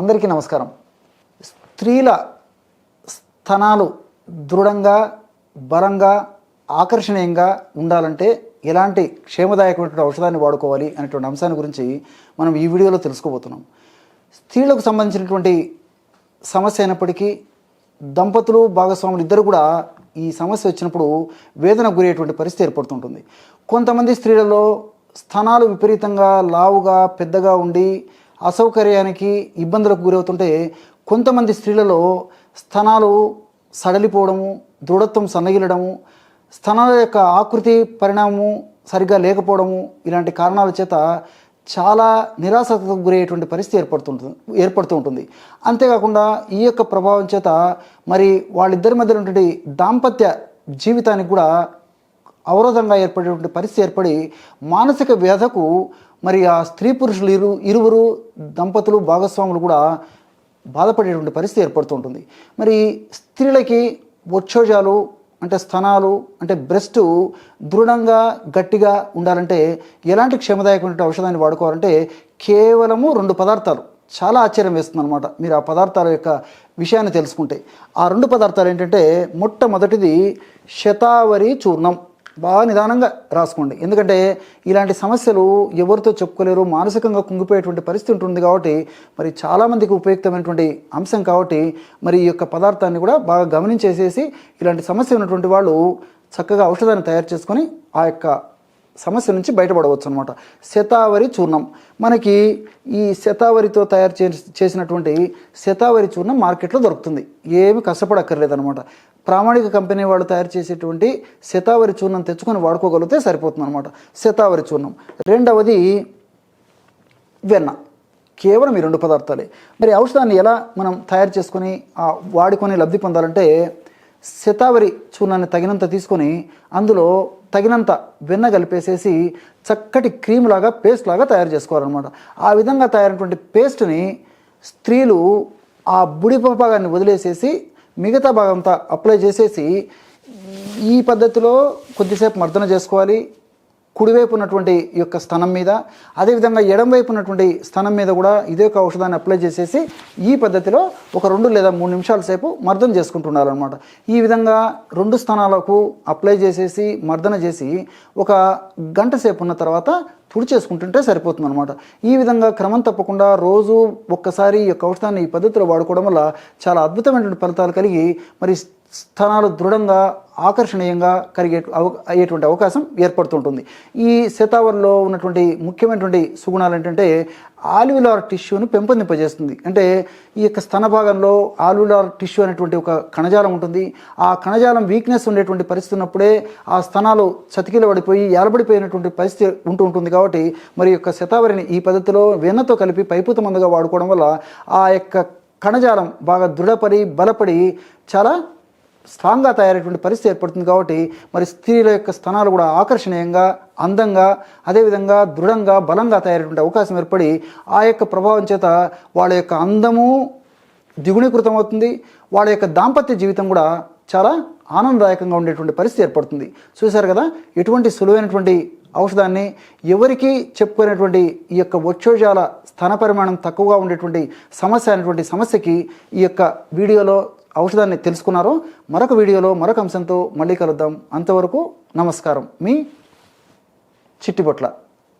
అందరికీ నమస్కారం. స్త్రీల స్థనాలు దృఢంగా బలంగా ఆకర్షణీయంగా ఉండాలంటే ఎలాంటి క్షేమదాయకమైనటువంటి ఔషధాన్ని వాడుకోవాలి అనేటువంటి అంశాన్ని గురించి మనం ఈ వీడియోలో తెలుసుకోబోతున్నాం. స్త్రీలకు సంబంధించినటువంటి సమస్య అయినప్పటికీ దంపతులు భాగస్వాములు ఇద్దరు కూడా ఈ సమస్య వచ్చినప్పుడు వేదన గురయ్యేటువంటి పరిస్థితి ఏర్పడుతుంటుంది. కొంతమంది స్త్రీలలో స్థనాలు విపరీతంగా లావుగా పెద్దగా ఉండి అసౌకర్యానికి ఇబ్బందులకు గురవుతుంటే కొంతమంది స్త్రీలలో స్థనాలు సడలిపోవడము దృఢత్వం సన్నగిలడము స్థనాల యొక్క ఆకృతి పరిణామము సరిగ్గా లేకపోవడము ఇలాంటి కారణాల చేత చాలా నిరాశకు గురయ్యేటువంటి పరిస్థితి ఏర్పడుతుంటుంది ఏర్పడుతూ ఉంటుంది. అంతేకాకుండా ఈ యొక్క ప్రభావం చేత మరి వాళ్ళిద్దరి మధ్య ఉన్నటువంటి దాంపత్య జీవితానికి కూడా అవరోధంగా ఏర్పడేటువంటి పరిస్థితి ఏర్పడి మానసిక వ్యధకు మరి ఆ స్త్రీ పురుషులు ఇరు ఇరువురు దంపతులు భాగస్వాములు కూడా బాధపడేటువంటి పరిస్థితి ఏర్పడుతూ ఉంటుంది. మరి స్త్రీలకి వక్షోజాలు అంటే స్థనాలు అంటే బ్రెస్ట్ దృఢంగా గట్టిగా ఉండాలంటే ఎలాంటి క్షమదాయకమైన ఔషధాన్ని వాడుకోవాలంటే కేవలము రెండు పదార్థాలు. చాలా ఆశ్చర్యం వేస్తుంది అనమాట మీరు ఆ పదార్థాల యొక్క విషయాన్ని తెలుసుకుంటే. ఆ రెండు పదార్థాలు ఏంటంటే మొట్టమొదటిది శతావరి చూర్ణం. బాగా నిదానంగా రాసుకోండి. ఎందుకంటే ఇలాంటి సమస్యలు ఎవరితో చెప్పుకోలేరు మానసికంగా కుంగిపోయేటువంటి పరిస్థితి ఉంటుంది కాబట్టి మరి చాలామందికి ఉపయుక్తమైనటువంటి అంశం కాబట్టి మరి ఈ యొక్క పదార్థాన్ని కూడా బాగా గమనించేసేసి ఇలాంటి సమస్య ఉన్నటువంటి వాళ్ళు చక్కగా ఔషధాన్ని తయారు చేసుకొని ఆ యొక్క సమస్య నుంచి బయటపడవచ్చు అనమాట శతావరి చూర్ణం. మనకి ఈ శతావరితో తయారు చే చేసినటువంటి శతావరి చూర్ణం మార్కెట్లో దొరుకుతుంది. ఏమి కష్టపడక్కర్లేదనమాట ప్రామాణిక కంపెనీ వాళ్ళు తయారు చేసేటువంటి శతావరి చూర్ణం తెచ్చుకొని వాడుకోగలిగితే సరిపోతుంది అనమాట శతావరి చూర్ణం. రెండవది వెన్న. కేవలం ఈ రెండు పదార్థాలే. మరి ఔషధాన్ని ఎలా మనం తయారు చేసుకొని వాడుకొని లబ్ధి పొందాలంటే శతావరి చూర్ణాన్ని తగినంత తీసుకొని అందులో తగినంత వెన్న కలిపేసేసి చక్కటి క్రీమ్ లాగా పేస్ట్ లాగా తయారు చేసుకోవాలన్నమాట. ఆ విధంగా తయారైనటువంటి పేస్ట్ని స్త్రీలు ఆ బుడిపభాగాన్ని వదిలేసేసి మిగతా భాగంతా అప్లై చేసేసి ఈ పద్ధతిలో కొద్దిసేపు మర్దన చేసుకోవాలి. కుడివైపు ఉన్నటువంటి ఈ యొక్క స్థనం మీద అదేవిధంగా ఎడంవైపు ఉన్నటువంటి స్థనం మీద కూడా ఇదే ఒక ఔషధాన్ని అప్లై చేసేసి ఈ పద్ధతిలో ఒక రెండు లేదా మూడు నిమిషాల సేపు మర్దన చేసుకుంటుండాలన్నమాట. ఈ విధంగా రెండు స్థానాలకు అప్లై చేసేసి మర్దన చేసి ఒక గంట సేపు ఉన్న తర్వాత పూర్తి చేసుకుంటుంటే సరిపోతుంది అనమాట ఈ విధంగా క్రమం తప్పకుండా రోజు ఒక్కసారి ఈ యొక్క ఔషధాన్ని ఈ పద్ధతిలో వాడుకోవడం వల్ల చాలా అద్భుతమైనటువంటి ఫలితాలు కలిగి మరి స్థానాలు దృఢంగా ఆకర్షణీయంగా కలిగే అవ అయ్యేటువంటి అవకాశం ఏర్పడుతుంటుంది. ఈ శతావరిలో ఉన్నటువంటి ముఖ్యమైనటువంటి సుగుణాలు ఏంటంటే ఆల్విలార్ టిష్యూను పెంపొందింపజేస్తుంది. అంటే ఈ యొక్క స్తన భాగంలో ఆల్విలార్ టిష్యూ అనేటువంటి ఒక కణజాలం ఉంటుంది. ఆ కణజాలం వీక్నెస్ ఉండేటువంటి పరిస్థితి ఉన్నప్పుడే ఆ స్థనాలు చతికిల పడిపోయి ఏలబడిపోయినటువంటి పరిస్థితి ఉంటూ ఉంటుంది కాబట్టి కాబట్టి మరి యొక్క శతావరిని ఈ పద్ధతిలో వెన్నతో కలిపి పైపుత మందుగా వాడుకోవడం వల్ల ఆ యొక్క కణజాలం బాగా దృఢపడి బలపడి చాలా స్ట్రాంగ్గా తయారైనటువంటి పరిస్థితి ఏర్పడుతుంది కాబట్టి మరి స్త్రీల యొక్క స్థానాలు కూడా ఆకర్షణీయంగా అందంగా అదేవిధంగా దృఢంగా బలంగా తయారైనటువంటి అవకాశం ఏర్పడి ఆ యొక్క ప్రభావం చేత వాళ్ళ యొక్క అందము ద్విగుణీకృతం అవుతుంది. వాళ్ళ యొక్క దాంపత్య జీవితం కూడా చాలా ఆనందదాయకంగా ఉండేటువంటి పరిస్థితి ఏర్పడుతుంది. చూశారు కదా? ఎటువంటి సులువైనటువంటి ఔషధాన్ని ఎవరికి చెప్పుకునేటువంటి ఈ యొక్క వచ్చోజాల స్థన పరిమాణం తక్కువగా ఉండేటువంటి సమస్య అనేటువంటి సమస్యకి ఈ యొక్క వీడియోలో ఔషధాన్ని తెలుసుకున్నారో. మరొక వీడియోలో మరొక అంశంతో మళ్ళీ కలుద్దాం. అంతవరకు నమస్కారం. మీ చిట్టిబొట్ల.